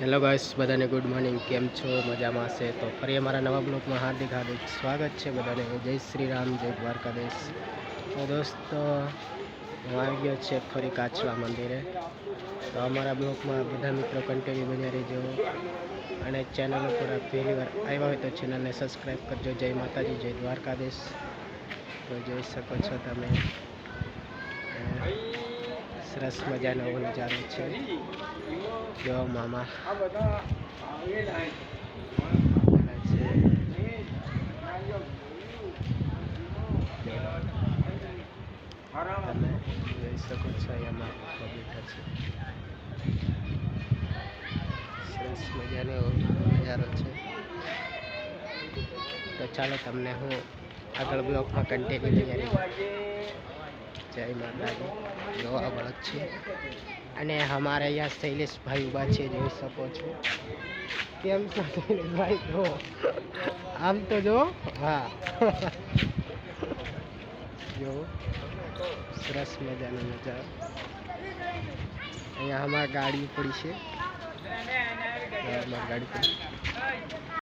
Hello guys બધાને good morning કેમ છો? મજામાં હશે? તો ફરી અમારા નવા બ્લોકમાં હાર્દિક હાર્દિક સ્વાગત છે બધાને. જય શ્રી રામ, જય દ્વારકાધીશ. તો દોસ્તો, હું આવી ગયો છે ફરી કાચવા મંદિરે. તો અમારા બ્લોકમાં બધા મિત્રો કન્ટિન્યુ બન્યા રહેજો. અને ચેનલ ઉપર પહેલી વાર આવ્યા હોય તો ચેનલને સબસ્ક્રાઈબ કરજો. જય માતાજી, જય દ્વારકાધીશ. તો જોઈ શકો છો તમે. સરસ મજાનો નજારો છે. જો મામા. તમે જોઈ શકો છો અહીંયા મામા બેઠા છે. સરસ મજાનો નજારો છે. તો ચાલો તમને હું આગળ બ્લોગમાં કન્ટિન્યુ તૈયારી જય માતાજી. જોવા બળદ છે. અને અમારે અહીંયા શૈલેષભાઈ ઊભા છે, જોઈ શકો છો. કેમ છો શૈલેષભાઈ? જો. આમ તો જો. હા. જો. સરસ મજાનો નજારો. અહીંયા અમારી ગાડી પડી છે. ગાડી પડી